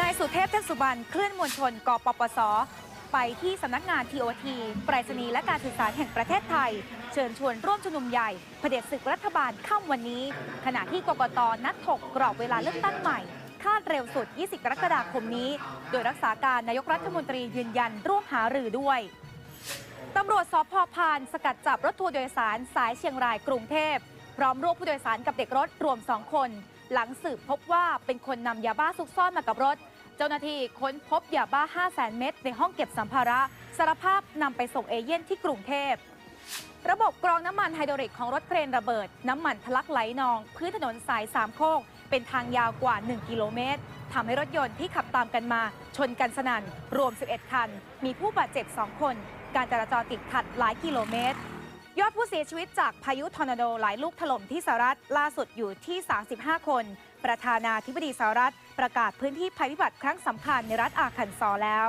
นายสุเทพเทพสุบรรณเคลื่อนมวลชนกปปส ไปที่สำนักงาน TOT ไปรษณีย์และการสื่อสารแห่งประเทศไทย เชิญชวนร่วมชุมนุมใหญ่เผด็จศึกรัฐบาลค่ำวันนี้ ขณะที่กกตนัดถกกรอบเวลาเลือกตั้งใหม่ คาดเร็วสุด 20 กรกฎาคมนี้ โดยรักษาการนายกรัฐมนตรียืนยันร่วมหารือด้วยตำรวจสพพาน สกัดจับรถทัวร์โดยสารสายเชียงรายกรุงเทพพร้อมรวบผู้โดยสารกับเด็กรถรวม 2 คน หลังสืบพบว่าเป็นคนนำยาบ้าซุกซ่อนมากับรถ เจ้าหน้าที่ค้นพบยาบ้า 5 0 0 0 0 0เม็ดในห้องเก็บสัมภาระ สารภาพนำไปส่งเอเย่นที่กรุงเทพ ระบบกรองน้ำมันไฮดรอลิกของรถเครนระเบิด น้ำมันทะลักไหลนอง พื้นถนนสายสามโคก เป็นทางยาวกว่า 1 กิโลเมตรทำให้รถยนต์ที่ขับตามกันมา ชนกันสนั่นรวม 11 คัน มีผู้บาดเจ็บ 2 คน การจราจรติดขัดหลายกิโลเมตร ยอดผู้เสียชีวิตจากพายุทอร์นาโดหลายลูกถล่มที่สหรัฐล่าสุดอยู่ที่ 35 คน ประธานาธิบดีสหรัฐ ประกาศพื้นที่ภัยพิบัติครั้งสำคัญในรัฐอาคันซอแล้ว